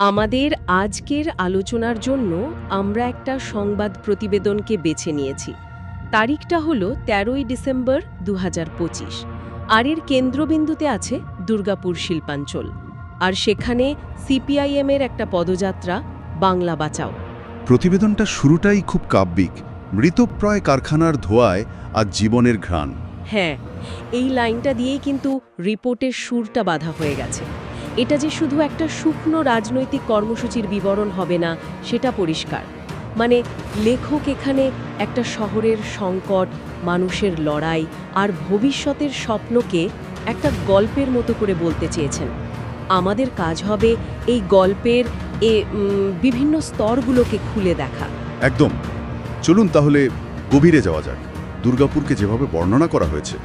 আমাদের আজকের আলোচনার জন্য আমরা একটা সংবাদ প্রতিবেদনকে বেছে নিয়েছি। তারিখটা হল তেরোই ডিসেম্বর দু হাজার পঁচিশ। আর এর কেন্দ্রবিন্দুতে আছে দুর্গাপুর শিল্পাঞ্চল। আর সেখানে সিপিআইএম এর একটা পদযাত্রা বাংলা বাঁচাও। প্রতিবেদনটা শুরুটাই খুব কাব্যিক। মৃতপ্রয় কারখানার ধোয়ায় আর জীবনের ঘ্রাণ। হ্যাঁ এই লাইনটা দিয়েই কিন্তু রিপোর্টের সুরটা বাধা হয়ে গেছে। এটা যে শুধু একটা শুকনো রাজনৈতিক কর্মসূচির বিবরণ হবে না, সেটা পরিষ্কার। মানে লেখক এখানে একটা শহরের সংকট, মানুষের লড়াই আর ভবিষ্যতের স্বপ্নকে একটা গল্পের মতো করে বলতে চেয়েছেন। আমাদের কাজ হবে এই গল্পের এ বিভিন্ন স্তরগুলোকে খুলে দেখা। একদম। চলুন তাহলে গভীরে যাওয়া যাক। দুর্গাপুরকে যেভাবে বর্ণনা করা হয়েছে,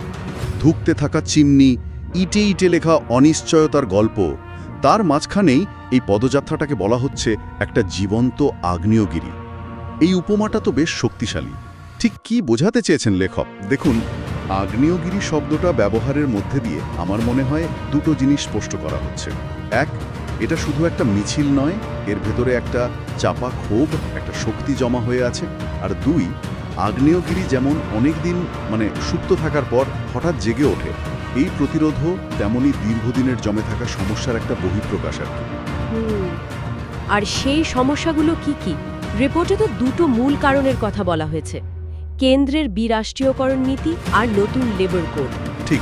ধুকতে থাকা চিমনি ইটে ইটে লেখা অনিশ্চয়তার গল্প। তার মাঝখানেই এই পদযাত্রাটাকে বলা হচ্ছে একটা জীবন্ত আগ্নেয়গিরি। এই উপমাটা তো বেশ শক্তিশালী। ঠিক কি বোঝাতে চেয়েছেন লেখক? দেখুন, আগ্নেয়গিরি শব্দটা ব্যবহারের মধ্যে দিয়ে আমার মনে হয় দুটো জিনিস স্পষ্ট করা হচ্ছে। এক, এটা শুধু একটা মিছিল নয়, এর ভেতরে একটা চাপা ক্ষোভ, একটা শক্তি জমা হয়ে আছে। আর দুই, আগ্নেয়গিরি যেমন অনেক দিন মানে সুপ্ত থাকার পর হঠাৎ জেগে ওঠে। এই প্রতিরোধও তেমনই দীর্ঘদিনের জমে থাকা সমস্যার একটা বহিঃপ্রকাশ আর কি। আর সেই সমস্যাগুলো কি কি? রিপোর্টে তো দুটো মূল কারণের কথা বলা হয়েছে। কেন্দ্রের বিরাষ্ট্রীয়করণ নীতি আর নতুন লেবার কোড। ঠিক।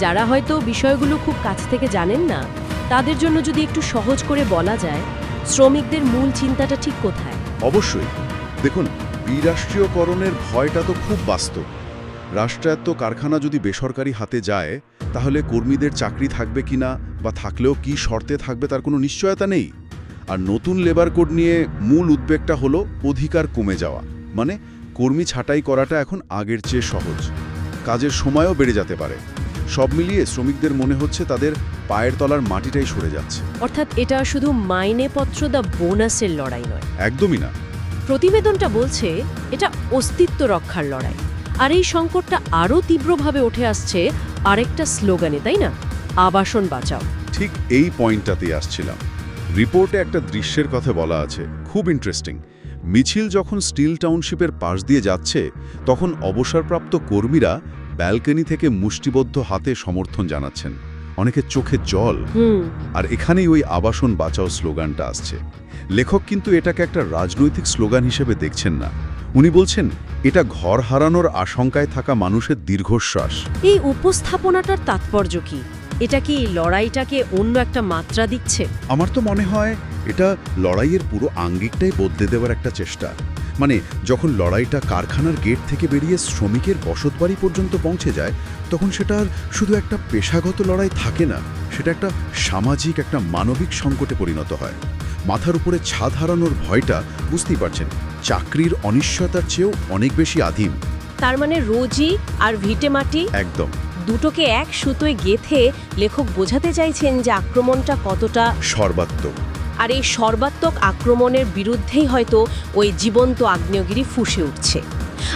যারা হয়তো বিষয়গুলো খুব কাছ থেকে জানেন না তাদের জন্য যদি একটু সহজ করে বলা যায় শ্রমিকদের মূল চিন্তাটা ঠিক কোথায়? অবশ্যই। দেখুন বিরাষ্ট্রীয়করণের ভয়টা তো খুব বাস্তব। রাষ্ট্রায়ত্ত কারখানা যদি বেসরকারি হাতে যায় তাহলে কর্মীদের চাকরি থাকবে কিনা বা থাকলেও কি শর্তে থাকবে তার কোনো নিশ্চয়তা নেই? আর নতুন লেবার কোড নিয়ে মূল উদ্বেগটা হলো অধিকার কমে যাওয়া। মানে কর্মী ছাঁটাই করাটা এখন আগের চেয়ে সহজ। কাজের সময়ও বেড়ে যেতে পারে। সব মিলিয়ে শ্রমিকদের মনে হচ্ছে তাদের পায়ের তলার মাটিটাই সরে যাচ্ছে। অর্থাৎ এটা শুধু মাইনেপত্র দা বোনাসের লড়াই নয়। একদমই না। প্রতিবেদনটা বলছে এটা অস্তিত্ব রক্ষার লড়াই। আর এই সংকটটা আরও তীব্রভাবে উঠে আসছে আরেকটা স্লোগানে তাই না? আবাসন বাঁচাও। ঠিক এই পয়েন্টটাতেই আসছিলাম। রিপোর্টে একটা দৃশ্যের কথা বলা আছে খুব ইন্টারেস্টিং মিছিল যখন স্টিল টাউনশিপের পাশ দিয়ে যাচ্ছে তখন অবসরপ্রাপ্ত কর্মীরা ব্যালকনি থেকে মুষ্টিবদ্ধ হাতে সমর্থন জানাচ্ছেন। অনেকের চোখে জল। আর এখানেই ওই আবাসন বাঁচাও স্লোগানটা আসছে। লেখক কিন্তু এটাকে একটা রাজনৈতিক স্লোগান হিসেবে দেখছেন না। উনি বলছেন এটা ঘর হারানোর আশঙ্কায় থাকা মানুষের দীর্ঘশ্বাস। এই উপস্থাপনাটার তাৎপর্য কি? এটা কি লড়াইটাকে অন্য একটা মাত্রা দিচ্ছে? আমার তো মনে হয় এটা লড়াইয়ের পুরো আঙ্গিকটাই বদলে দেওয়ার একটা চেষ্টা। মানে যখন লড়াইটা কারখানার গেট থেকে বেরিয়ে শ্রমিকের বসতবাড়ি পর্যন্ত পৌঁছে যায় তখন সেটা আর শুধু একটা পেশাগত লড়াই থাকে না সেটা একটা সামাজিক একটা মানবিক সংকটে পরিণত হয়। মাথার উপরে ছাদ হারানোর ভয়টা বুঝতেই পারছেন চাকরির অনিশ্চয়তার চেয়েও অনেক বেশি আদিম। তার মানে রোজি আর ভিটে মাটি একদম। দুটোকে এক সুতোয় গেথে লেখক বোঝাতে চাইছেন যে আক্রমণটা কতটা সর্বাত্মক। আর এই সর্বাত্মক আক্রমণের বিরুদ্ধেই হয়তো ওই জীবন্ত আগ্নেয়গিরি ফুসে উঠছে।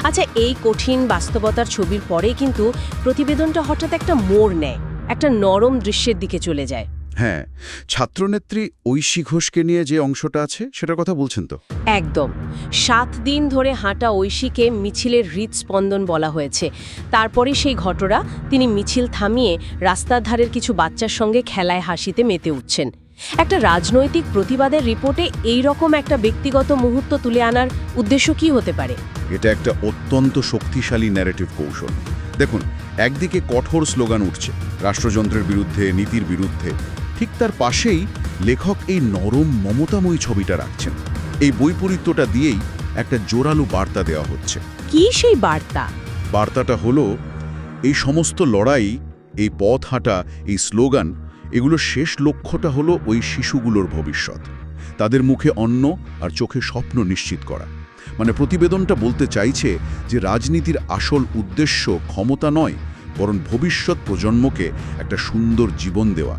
আচ্ছা এই কঠিন বাস্তবতার ছবির পরে কিন্তু প্রতিবেদনটা হঠাৎ একটা মোড় নেয় একটা নরম দৃশ্যের দিকে চলে যায়। হ্যাঁ ছাত্রনেত্রী ঐশী ঘোষকে নিয়ে যে অংশটা আছে সেটার কথা বলছেন তো? একদম। সাত দিন ধরে হাঁটা ঐশীকে মিছিলের হৃদস্পন্দন বলা হয়েছে। তারপরে সেই ঘটনা তিনি মিছিল থামিয়ে রাস্তার ধারের কিছু বাচ্চার সঙ্গে খেলায় হাসিতে মেতে উঠছেন। একটা রাজনৈতিক প্রতিবাদের রিপোর্টে এই রকম একটা ব্যক্তিগত মুহূর্ত তুলে আনার উদ্দেশ্য কি হতে পারে? এটা একটা অত্যন্ত শক্তিশালী ন্যারেটিভ কৌশল। দেখুন একদিকে কঠোর স্লোগান উঠছে রাষ্ট্রযন্ত্রের বিরুদ্ধে নীতির বিরুদ্ধে। ঠিক তার পাশেই লেখক এই নরম মমতাময়ী ছবিটা রাখছেন। এই বৈপরীত্যটা দিয়েই একটা জোরালো বার্তা দেওয়া হচ্ছে। কি সেই বার্তা? বার্তাটা হলো এই সমস্ত লড়াই এই পথ হাঁটা এই স্লোগান এগুলোর শেষ লক্ষ্যটা হলো ওই শিশুগুলোর ভবিষ্যৎ। তাদের মুখে অন্ন আর চোখে স্বপ্ন নিশ্চিত করা। মানে প্রতিবেদনটা বলতে চাইছে যে রাজনীতির আসল উদ্দেশ্য ক্ষমতা নয়, বরং ভবিষ্যৎ প্রজন্মকে একটা সুন্দর জীবন দেওয়া।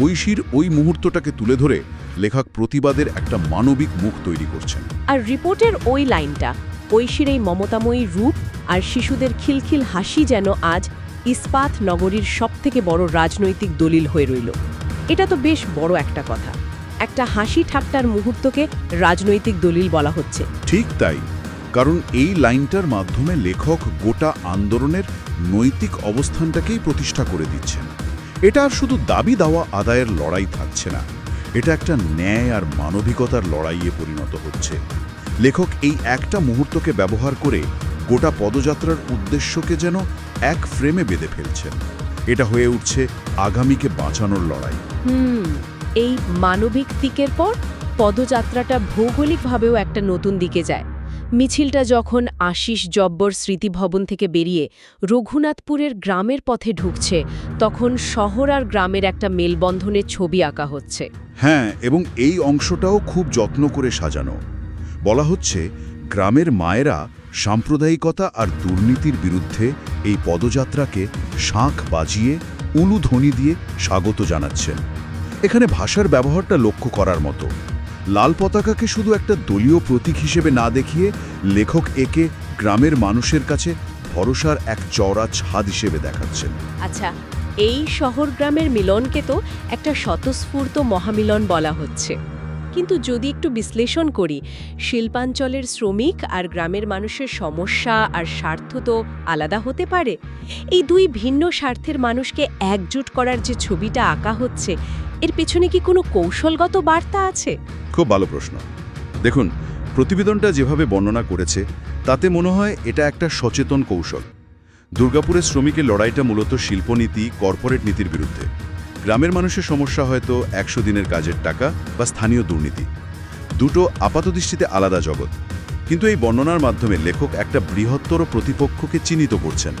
ঐশীর ওই মুহূর্তটাকে তুলে ধরে লেখক প্রতিবাদের একটা মানবিক মুখ তৈরি করছেন। আর রিপোর্টের ওই লাইনটা, ঐশীর এই মমতাময়ী রূপ আর শিশুদের খিলখিল হাসি যেন আজ ইস্পাত নগরীর সবথেকে বড় রাজনৈতিক দলিল হয়ে রইল। এটা তো বেশ বড় একটা কথা। একটা হাসি ঠাট্টার মুহূর্তকে রাজনৈতিক দলিল বলা হচ্ছে। ঠিক তাই। কারণ এই লাইনটার মাধ্যমে লেখক গোটা আন্দোলনের নৈতিক অবস্থানটাকেই প্রতিষ্ঠা করে দিচ্ছেন। এটা আর শুধু দাবি দাওয়া আদায়ের লড়াই থাকছে না। এটা একটা ন্যায় আর মানবিকতার লড়াইয়ে পরিণত হচ্ছে। লেখক এই একটা মুহূর্তকে ব্যবহার করে গোটা পদযাত্রার উদ্দেশ্যকে যেন এক ফ্রেমে বেঁধে ফেলছেন এটা হয়ে উঠছে আগামীকে বাঁচানোর লড়াই। হুম এই মানবিক দিকের পর পদযাত্রাটা ভৌগোলিকভাবেও একটা নতুন দিকে যায়। মিছিলটা যখন আশিস জব্বর স্মৃতিভবন থেকে বেরিয়ে রঘুনাথপুরের গ্রামের পথে ঢুকছে তখন শহর আর গ্রামের একটা মেলবন্ধনের ছবি আঁকা হচ্ছে। হ্যাঁ এবং এই অংশটাও খুব যত্ন করে সাজানো। বলা হচ্ছে গ্রামের মায়েরা সাম্প্রদায়িকতা আর দুর্নীতির বিরুদ্ধে এই পদযাত্রাকে শাঁখ বাজিয়ে উলুধ্বনি দিয়ে স্বাগত জানাচ্ছেন। এখানে ভাষার ব্যবহারটা লক্ষ্য করার মতো। লাল পতাকাকে শুধু একটা দলীয় প্রতীক হিসেবে না দেখিয়ে লেখক একে গ্রামের মানুষের কাছে ভরসার এক চওড়া ছাদ হিসেবে দেখাচ্ছেন। আচ্ছা এই শহর গ্রামের মিলনকে তো একটা স্বতঃস্ফূর্ত মহামিলন বলা হচ্ছে। কিন্তু যদি একটু বিশ্লেষণ করি, শিল্পাঞ্চলের শ্রমিক আর গ্রামের মানুষের সমস্যা আর স্বার্থ তো আলাদা হতে পারে। এই দুই ভিন্ন স্বার্থের মানুষকে একজুট করার যে ছবিটা আঁকা হচ্ছে, এর পেছনে কি কোনো কৌশলগত বার্তা আছে? খুব ভালো প্রশ্ন। দেখুন, প্রতিবেদনটা যেভাবে বর্ণনা করেছে, তাতে মনে হয় এটা একটা সচেতন কৌশল। দুর্গাপুরের শ্রমিকের লড়াইটা মূলত শিল্পনীতি, কর্পোরেট নীতির বিরুদ্ধে। গ্রামের মানুষের সমস্যা হয়তো একশো দিনের কাজের টাকা বা স্থানীয় দুর্নীতি। দুটো আপাতদৃষ্টিতে আলাদা জগৎ। কিন্তু এই বর্ণনার মাধ্যমে লেখক একটা বৃহত্তর প্রতিপক্ষকে চিহ্নিত করছেন।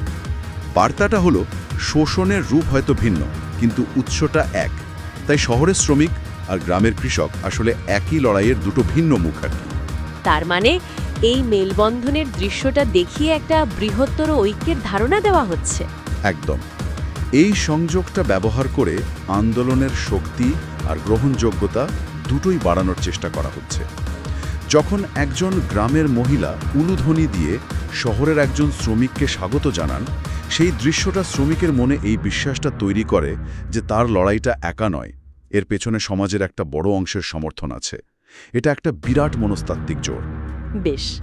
বার্তাটা হলো শোষণের রূপ হয়তো ভিন্ন কিন্তু উৎসটা এক। তাই শহরের শ্রমিক আর গ্রামের কৃষক আসলে একই লড়াইয়ের দুটো ভিন্ন মুখ আর কি। তার মানে এই মেলবন্ধনের দৃশ্যটা দেখিয়ে একটা বৃহত্তর ঐক্যের ধারণা দেওয়া হচ্ছে। একদম। এই সংযোগটা ব্যবহার করে আন্দোলনের শক্তি আর গ্রহণযোগ্যতা দুটোই বাড়ানোর চেষ্টা করা হচ্ছে। যখন একজন গ্রামের মহিলা উলুধ্বনি দিয়ে শহরের একজন শ্রমিককে স্বাগত জানান, সেই দৃশ্যটা শ্রমিকের মনে এই বিশ্বাসটা তৈরি করে যে তার লড়াইটা একা নয়, এর পেছনে সমাজের একটা বড় অংশের সমর্থন আছে। এটা একটা বিরাট মনস্তাত্ত্বিক জোর। বেশ,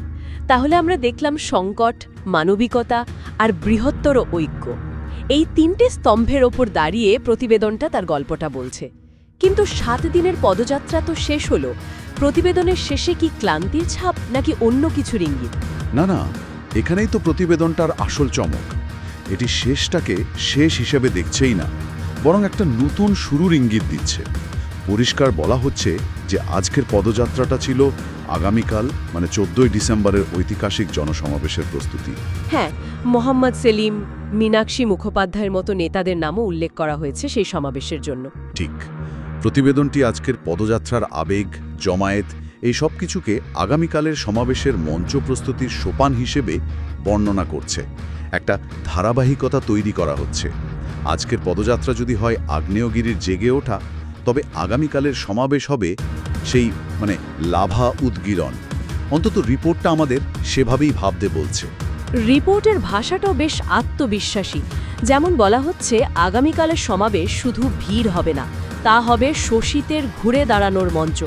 তাহলে আমরা দেখলাম সংকট, মানবিকতা আর বৃহত্তর ঐক্য। এই তিনটে স্তম্ভের ওপর দাঁড়িয়ে প্রতিবেদনটা তার গল্পটা বলছে। কিন্তু সাত দিনের পদযাত্রা তো শেষ হলো। প্রতিবেদনের শেষে কি ক্লান্তির ছাপ নাকি অন্য কিছুর ইঙ্গিত? না না, এখানেই তো প্রতিবেদনটার আসল চমক। এটি শেষটাকে শেষ হিসেবে দেখছেই না, বরং একটা নতুন শুরুর ইঙ্গিত দিচ্ছে। পরিষ্কার বলা হচ্ছে যে আজকের পদযাত্রাটা ছিল আগামীকাল মানে চোদ্দই ডিসেম্বরের ঐতিহাসিক জনসমাবেশের প্রস্তুতি। হ্যাঁ মোহাম্মদ সেলিম মীনাক্ষী মুখোপাধ্যায়ের মতো নেতাদের নামও উল্লেখ করা হয়েছে সেই সমাবেশের জন্য। ঠিক। প্রতিবেদনটি আজকের পদযাত্রার আবেগ জমায়েত এই সব কিছুকে আগামীকালের সমাবেশের মঞ্চ প্রস্তুতির সোপান হিসেবে বর্ণনা করছে। একটা ধারাবাহিকতা তৈরি করা হচ্ছে। আজকের পদযাত্রা যদি হয় আগ্নেয়গিরির জেগে ওঠা তবে আগামীকালের সমাবেশ হবে সেই মানে লাভা উদ্গীরণ। অন্তত রিপোর্টটা আমাদের সেভাবেই ভাবতে বলছে। রিপোর্টের ভাষাটাও বেশ আত্মবিশ্বাসী। যেমন বলা হচ্ছে আগামীকালের সমাবেশ শুধু ভিড় হবে না তা হবে শোষিতের ঘুরে দাঁড়ানোর মঞ্চ।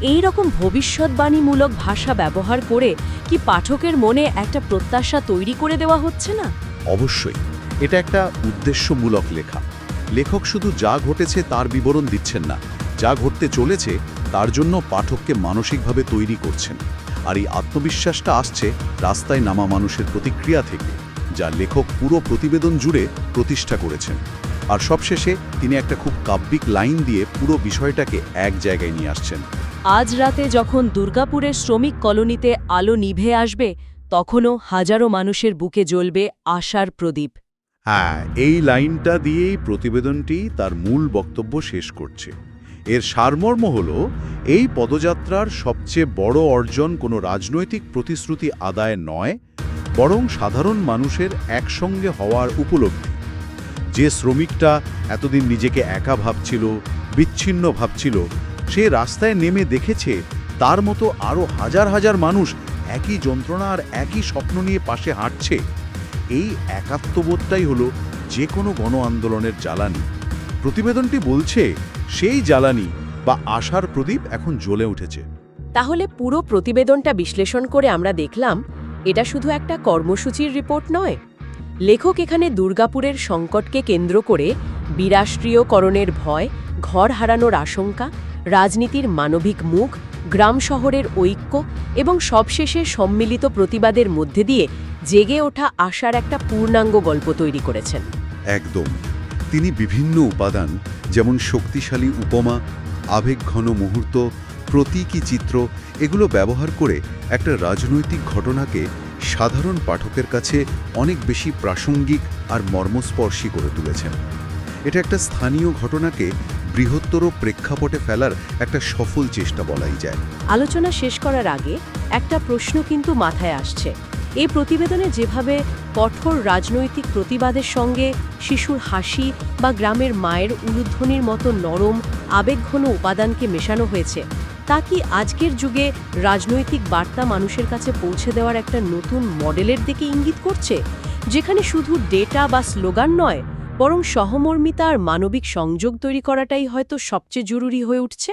এই রকম ভবিষ্যৎবাণীমূলক ভাষা ব্যবহার করে কি পাঠকের মনে একটা প্রত্যাশা তৈরি করে দেওয়া হচ্ছে না? অবশ্যই। এটা একটা উদ্দেশ্যমূলক লেখা। লেখক শুধু যা ঘটেছে তার বিবরণ দিচ্ছেন না, যা ঘটতে চলেছে তার জন্য পাঠককে মানসিকভাবে তৈরি করছেন। আর এই আত্মবিশ্বাসটা আসছে রাস্তায় নামা মানুষের প্রতিক্রিয়া থেকে, যা লেখক পুরো প্রতিবেদন জুড়ে প্রতিষ্ঠা করেছেন। আর সবশেষে তিনি একটা খুব কাব্যিক লাইন দিয়ে পুরো বিষয়টাকে এক জায়গায় নিয়ে আসছেন। আজ রাতে যখন দুর্গাপুরের শ্রমিক কলোনিতে আলো নিভে আসবে, তখনও হাজারো মানুষের বুকে জ্বলবে আশার প্রদীপ। হ্যাঁ এই লাইনটা দিয়েই প্রতিবেদনটি তার মূল বক্তব্য শেষ করছে। এর সারমর্ম হল, এই পদযাত্রার সবচেয়ে বড় অর্জন কোনো রাজনৈতিক প্রতিশ্রুতি আদায় নয়, বরং সাধারণ মানুষের একসঙ্গে হওয়ার উপলব্ধি। যে শ্রমিকটা এতদিন নিজেকে একা ভাবছিল, বিচ্ছিন্ন ভাবছিল, সে রাস্তায় নেমে দেখেছে, তার মতো আরও হাজার হাজার মানুষ একই যন্ত্রণা আর একই স্বপ্ন নিয়ে পাশে হাঁটছে। এই একাত্মবোধটাই হলো যে কোনো গণ আন্দোলনের জ্বালানি। প্রতিবেদনটি বলছে, সেই জ্বালানি বা আশার প্রদীপ এখন জ্বলে উঠেছে। তাহলে পুরো প্রতিবেদনটা বিশ্লেষণ করে আমরা দেখলাম, এটা শুধু একটা কর্মসূচির রিপোর্ট নয়। লেখক এখানে দুর্গাপুরের সংকটকে কেন্দ্র করে বিরাষ্ট্রীয়করণের ভয়, ঘর হারানোর আশঙ্কা, রাজনীতির মানবিক মুখ গ্রাম শহরের ঐক্য এবং সবশেষে সম্মিলিত প্রতিবাদের মধ্যে দিয়ে জেগে ওঠা আশার একটা পূর্ণাঙ্গ গল্প তৈরি করেছেন। একদম। তিনি বিভিন্ন উপাদান, যেমন শক্তিশালী উপমা, আবেগঘন মুহূর্ত, প্রতীকী চিত্র, এগুলো ব্যবহার করে একটা রাজনৈতিক ঘটনাকে সাধারণ পাঠকের কাছে অনেক বেশি প্রাসঙ্গিক আর মর্মস্পর্শী করে তুলেছেন। এটা একটা স্থানীয় ঘটনাকে বৃহত্তর প্রেক্ষাপটে ফেলার একটা সফল চেষ্টা বলাই যায়। আলোচনা শেষ করার আগে একটা প্রশ্ন কিন্তু মাথায় আসছে। এই প্রতিবেদনে যেভাবে কঠোর রাজনৈতিক প্রতিবাদের সঙ্গে শিশুর হাসি বা গ্রামের মায়ের উলুধ্বনির মতো নরম, আবেগঘন উপাদানকে মেশানো হয়েছে, তা কি আজকের যুগে রাজনৈতিক বার্তা মানুষের কাছে পৌঁছে দেওয়ার একটা নতুন মডেলের দিকে ইঙ্গিত করছে? যেখানে শুধু ডেটা বা স্লোগান নয় বরং সহমর্মিতা আর মানবিক সংযোগ তৈরি করাটাই হয়তো সবচেয়ে জরুরি হয়ে উঠছে।